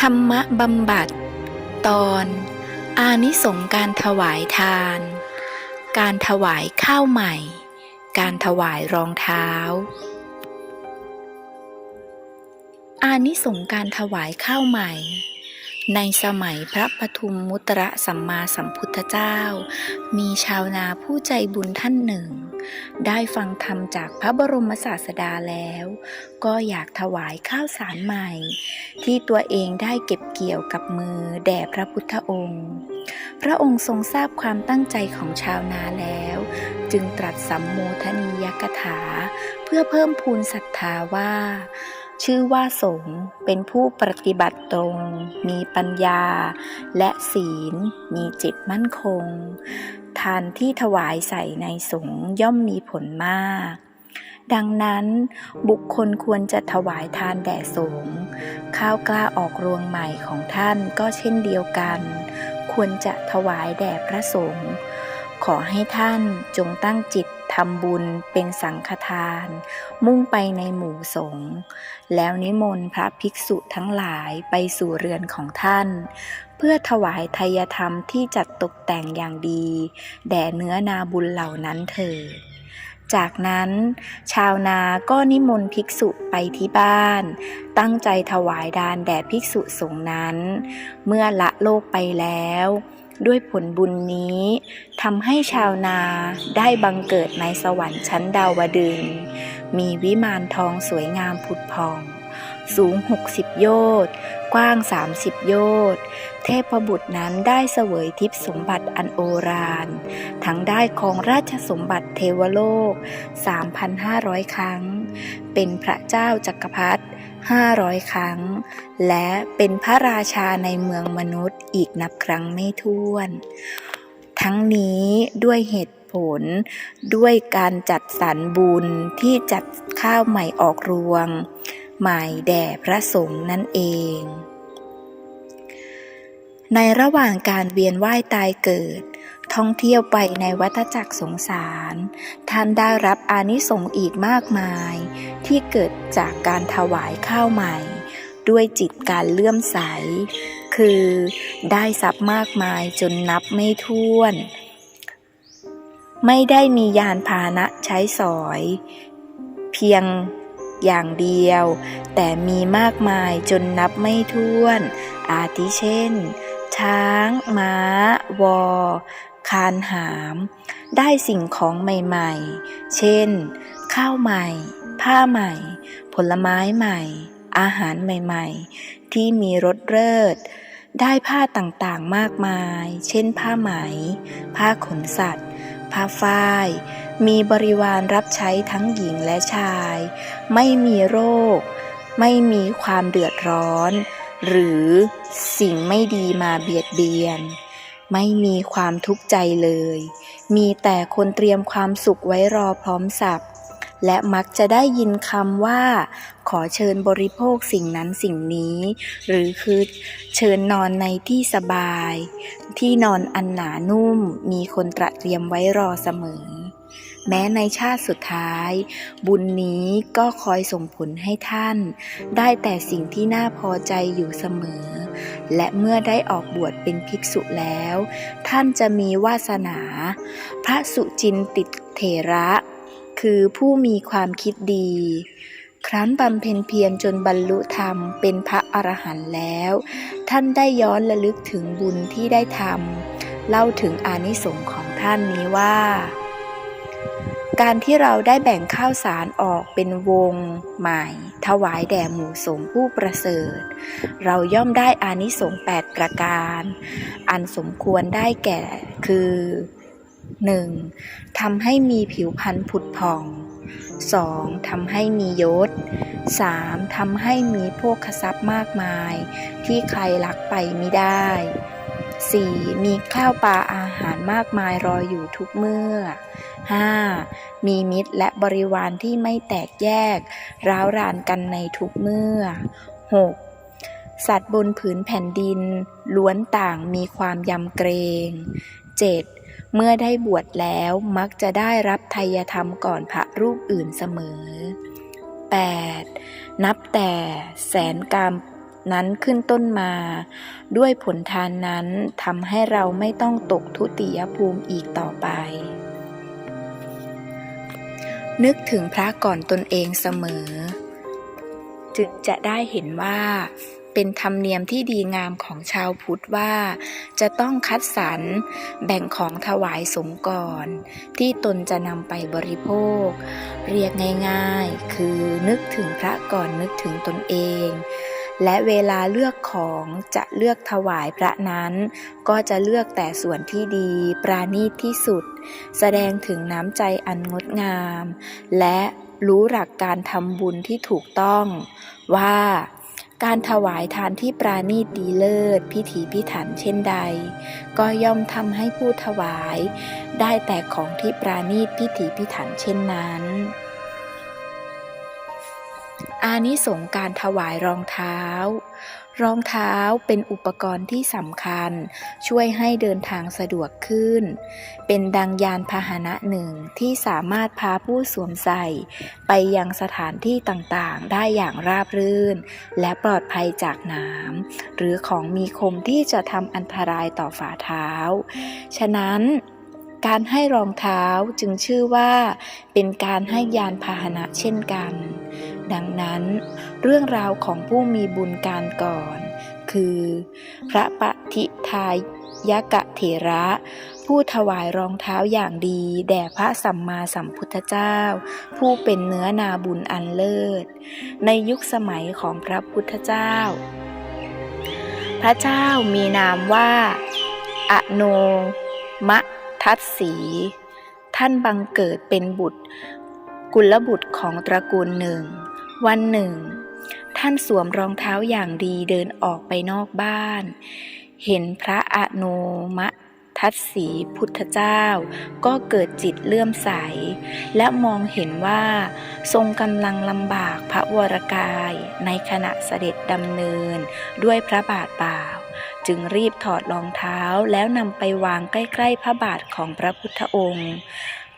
ธรรมบำบัด ตอน อานิสงการถวายทาน การถวายข้าวใหม่ การถวายรองเท้า อานิสงการถวายข้าวใหม่ ในสมัยพระปทุมมุตระสัมมาสัมพุทธเจ้า มีชาวนาผู้ใจบุญท่านหนึ่ง ได้ฟังธรรมจากพระบรมศาสดาแล้ว ก็อยากถวายข้าวสารใหม่ ที่ตัวเองได้เก็บเกี่ยวกับมือแด่พระพุทธองค์ พระองค์ทรงทราบความตั้งใจของชาวนาแล้ว จึงตรัสสัมโมทนียกถา เพื่อเพิ่มพูนศรัทธาว่าชื่อว่าสงฆ์เป็นผู้ปฏิบัติตรง มีปัญญา และศีล มีจิตมั่นคง ทานที่ถวายใส่ในสงฆ์ย่อมมีผลมาก ดังนั้นบุคคลควรจะถวายทานแด่สงฆ์ข้าวกล้าออกรวงใหม่ของท่านก็เช่นเดียวกัน ควรจะถวายแด่พระสงฆ์ขอให้ท่านจงตั้งจิต ทำบุญเป็นสังฆทาน มุ่งไปในหมู่สงฆ์แล้วนิมนต์พระภิกษุทั้งหลายไปสู่เรือนของท่าน เพื่อถวายทายธรรมที่จัดตกแต่งอย่างดี แด่เนื้อนาบุญเหล่านั้นเถิดจากนั้น ชาวนาก็นิมนต์ภิกษุไปที่บ้าน ตั้งใจถวายดานแด่ภิกษุสงฆ์นั้น เมื่อละโลกไปแล้ว ด้วยผลบุญนี้ทำให้ชาวนาได้บังเกิดในสวรรค์ชั้นดาวดึง มีวิมานทองสวยงามผุดพอง สูง 60 โยชน์ กว้าง 30 โยชน์ เทพบุตรนั้นได้เสวยทิพย์สมบัติอันโอฬารทั้งได้ของราชสมบัติเทวโลก 3,500 ครั้ง เป็นพระเจ้าจักรพรรดิ 500 ครั้ง และเป็นพระราชาในเมืองมนุษย์อีกนับครั้งไม่ถ้วน ทั้งนี้ด้วยเหตุผลด้วยการจัดสรรบุญที่จัดข้าวใหม่ออกรวง ใหม่แด่พระสงฆ์นั่นเอง ในระหว่างการเวียนว่ายตายเกิด ท่องเที่ยวไปในวัฏจักรสงสาร ท่านได้รับอานิสงส์อีกมากมาย ที่เกิดจากการถวายข้าวใหม่ ด้วยจิตการเลื่อมใส คือได้ทรัพย์มากมายจนนับไม่ถ้วน ไม่ได้มียานพาหนะใช้สอย เพียงอย่างเดียว แต่มีมากมายจนนับไม่ถ้วน อาทิเช่น ช้าง ม้า วอ คานหาม ได้สิ่งของใหม่ ๆ เช่น ข้าวใหม่ ผ้าใหม่ ผลไม้ใหม่ อาหารใหม่ๆ ที่มีรสเลิศได้ผ้าต่างๆมากมาย เช่นผ้าไหม ผ้าขนสัตว์ ผ้าฝ้าย มีบริวารรับใช้ทั้งหญิงและชาย ไม่มีโรค ไม่มีความเดือดร้อน หรือสิ่งไม่ดีมาเบียดเบียน ไม่มีความทุกข์ใจเลย มีแต่คนเตรียมความสุขไว้รอพร้อมสับ และมักจะได้ยินคำว่า ขอเชิญบริโภคสิ่งนั้นสิ่งนี้ หรือคือเชิญนอนในที่สบาย ที่นอนอันหนานุ่ม มีคนตระเตรียมไว้รอเสมอ แม้ในชาติสุดท้าย บุญนี้ก็คอยส่งผลให้ท่าน ได้แต่สิ่งที่น่าพอใจอยู่เสมอ และเมื่อได้ออกบวชเป็นภิกษุแล้ว ท่านจะมีวาสนา พระสุจินติเถระ คือผู้มีความคิดดี ครั้นบำเพ็ญเพียรจนบรรลุธรรมเป็นพระอรหันต์แล้ว ท่านได้ย้อนระลึกถึงบุญที่ได้ทำเล่าถึงอานิสงส์ของท่านนี้ว่า การที่เราได้แบ่งข้าวสารออกเป็นวงใหม่ถวายแด่หมู่สงผู้ประเสริฐ เราย่อมได้อานิสงส์แปดประการ อันสมควรได้แก่คือ 1. ทำให้มีผิวพรรณผุดผ่อง 2. ทำให้มียศ 3. ทำให้มีโภคทรัพย์มากมาย ที่ใครลักไปไม่ได้ 4. มีข้าวปลาอาหารมากมายรออยู่ทุกเมื่อ 5. มีมิตรและบริวารที่ไม่แตกแยก ร้าวรานกันในทุกเมื่อ 6. สัตว์บนผืนแผ่นดิน ล้วนต่างมีความยำเกรง 7. เมื่อได้บวชแล้วมักจะได้รับไทยธรรมก่อนพระรูปอื่นเสมอ 8. นับแต่แสนกามนั้นขึ้นต้นมา ด้วยผลทานนั้นทำให้เราไม่ต้องตกทุติยภูมิอีกต่อไป นึกถึงพระก่อนตนเองเสมอ จึงจะได้เห็นว่า เป็นธรรมเนียมที่ดีงามของชาวพุทธว่า จะต้องคัดสรรแบ่งของถวายสงก่อน ที่ตนจะนำไปบริโภค เรียกง่ายๆ คือนึกถึงพระก่อนนึกถึงตนเอง และเวลาเลือกของจะเลือกถวายพระนั้น ก็จะเลือกแต่ส่วนที่ดีปราณีตที่สุด แสดงถึงน้ำใจอันงดงาม และรู้หลักการทำบุญที่ถูกต้องว่า การถวายทานที่ปราณีตดีเลิศ พิถีพิถันเช่นใด ก็ย่อมทำให้ผู้ถวาย ได้แต่ของที่ปราณีตพิถีพิถันเช่นนั้น อานิสงส์การถวายรองเท้า รองเท้าเป็นอุปกรณ์ที่สำคัญ ช่วยให้เดินทางสะดวกขึ้น เป็นดังยานพาหนะหนึ่งที่สามารถพาผู้สวมใส่ ไปยังสถานที่ต่างๆ ได้อย่างราบรื่น และปลอดภัยจากน้ำหรือของมีคมที่จะทำอันตรายต่อฝ่าเท้า ฉะนั้นการให้รองเท้าจึงชื่อว่า เป็นการให้ยานพาหนะเช่นกัน ดังนั้น เรื่องราวของผู้มีบุญการก่อน คือ พระปฏิทายกะเถระ ผู้ถวายรองเท้าอย่างดี แด่พระสัมมาสัมพุทธเจ้า ผู้เป็นเนื้อนาบุญอันเลิศ ในยุคสมัยของพระพุทธเจ้า พระเจ้ามีนามว่าอโนมทัตสี ท่านบังเกิดเป็นบุตร กุลบุตรของตระกูลหนึ่ง วันหนึ่ง ท่านสวมรองเท้าอย่างดีเดินออกไปนอกบ้าน เห็นพระอโนมทัตสีพุทธเจ้า ก็เกิดจิตเลื่อมใส และมองเห็นว่า ทรงกำลังลำบากพระวรกายในขณะเสด็จดำเนินด้วยพระบาทเปล่า จึงรีบถอดรองเท้าแล้วนำไปวางใกล้ ๆ พระบาทของพระพุทธองค์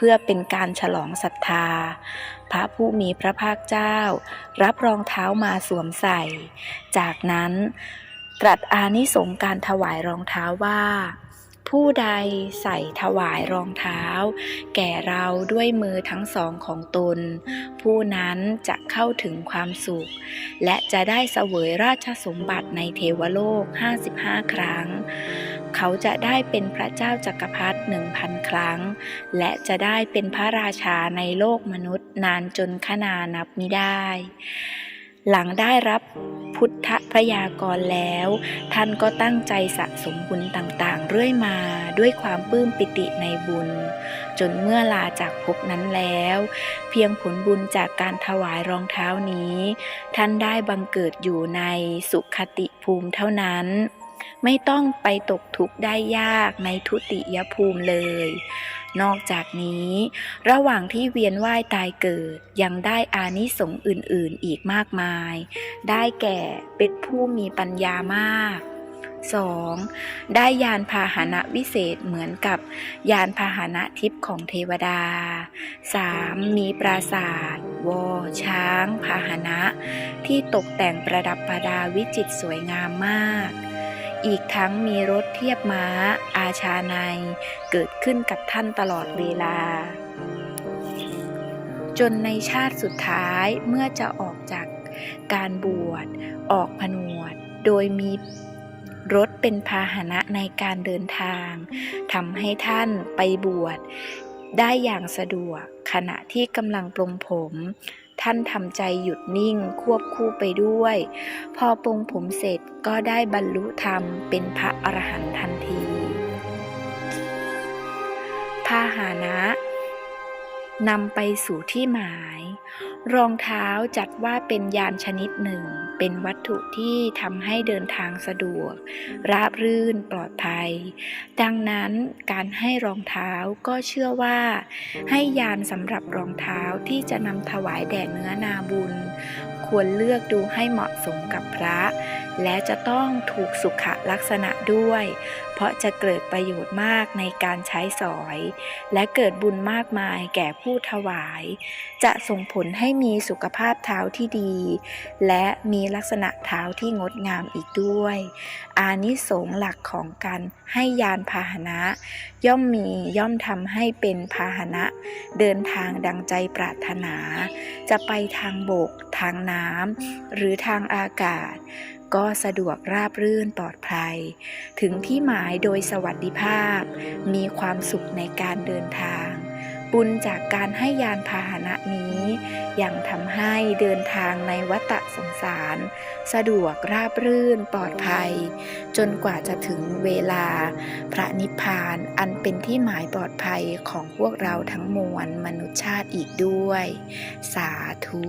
เพื่อเป็นการฉลองศรัทธา พระผู้มีพระภาคเจ้า รับรองเท้ามาสวมใส่ จากนั้น ตรัสอานิสงส์การถวายรองเท้าว่า ผู้ใดใส่ถวายรองเท้า แก่เราด้วยมือทั้งสองของตน ผู้นั้นจะเข้าถึงความสุข และจะได้เสวยราชสมบัติในเทวโลก 55 ครั้ง เขาจะได้เป็นพระเจ้าจักรพรรดิหนึ่งพันครั้ง และจะได้เป็นพระราชาในโลกมนุษย์นานจนขนานับมิได้ หลังได้รับพุทธพยากรแล้ว ท่านก็ตั้งใจสะสมบุญต่างๆ เรื่อยมาด้วยความปลื้มปิติในบุญ จนเมื่อลาจากภพนั้นแล้ว เพียงผลบุญจากการถวายรองเท้านี้ ท่านได้บังเกิดอยู่ในสุขติภูมิเท่านั้น ไม่ต้องไปตกทุกข์ได้ยากในทุติยภูมิเลย นอกจากนี้ ระหว่างที่เวียนว่ายตายเกิดยังได้อานิสงส์อื่นๆอีกมากมาย ได้แก่เป็นผู้มีปัญญามาก 2. ได้ยานพาหนะวิเศษเหมือนกับยานพาหนะทิพย์ของเทวดา 3. มีปราสาทวอช้างพาหนะ ที่ตกแต่งประดับประดาวิจิตรสวยงามมาก อีกทั้งมีรถเทียบม้า อาชาในเกิดขึ้นกับท่านตลอดเวลา จนในชาติสุดท้ายเมื่อจะออกจากการบวชออกผนวด โดยมีรถเป็นพาหนะในการเดินทางทำให้ท่านไปบวชได้อย่างสะดวกขณะที่กำลังปลงผม ท่านทำใจหยุดนิ่งควบคู่ไปด้วย พอปรงผมเสร็จก็ได้บรรลุธรรมเป็นพระอรหันต์ทันที พาหานะ นำไปสู่ที่หมาย รองเท้าจัดว่าเป็นยานชนิดหนึ่ง เป็นวัตถุที่ทำให้เดินทางสะดวก ราบรื่นปลอดภัย ดังนั้นการให้รองเท้าก็เชื่อว่า ให้ยานสำหรับรองเท้าที่จะนำถวายแด่เนื้อนาบุญ ควรเลือกดูให้เหมาะสมกับพระ และจะต้องถูกสุขลักษณะด้วย เพราะจะเกิดประโยชน์มากในการใช้สอย และเกิดบุญมากมายแก่ผู้ถวาย จะส่งผลให้มีสุขภาพเท้าที่ดี และมีลักษณะเท้าที่งดงามอีกด้วย อานิสงส์หลักของการให้ยานพาหนะ ย่อมมีย่อมทำให้เป็นพาหนะ เดินทางดังใจปรารถนา จะไปทางบก ทางน้ำหรือทางอากาศ ก็สะดวกราบรื่นปลอดภัย ถึงที่หมายโดยสวัสดิภาพ มีความสุขในการเดินทาง บุญจากการให้ยานพาหนะนี้ยังทำให้เดินทางในวัฏสงสาร สะดวกราบรื่นปลอดภัย จนกว่าจะถึงเวลา พระนิพพานอันเป็นที่หมายปลอดภัยของพวกเราทั้งมวลมนุษยชาติอีกด้วย สาธุ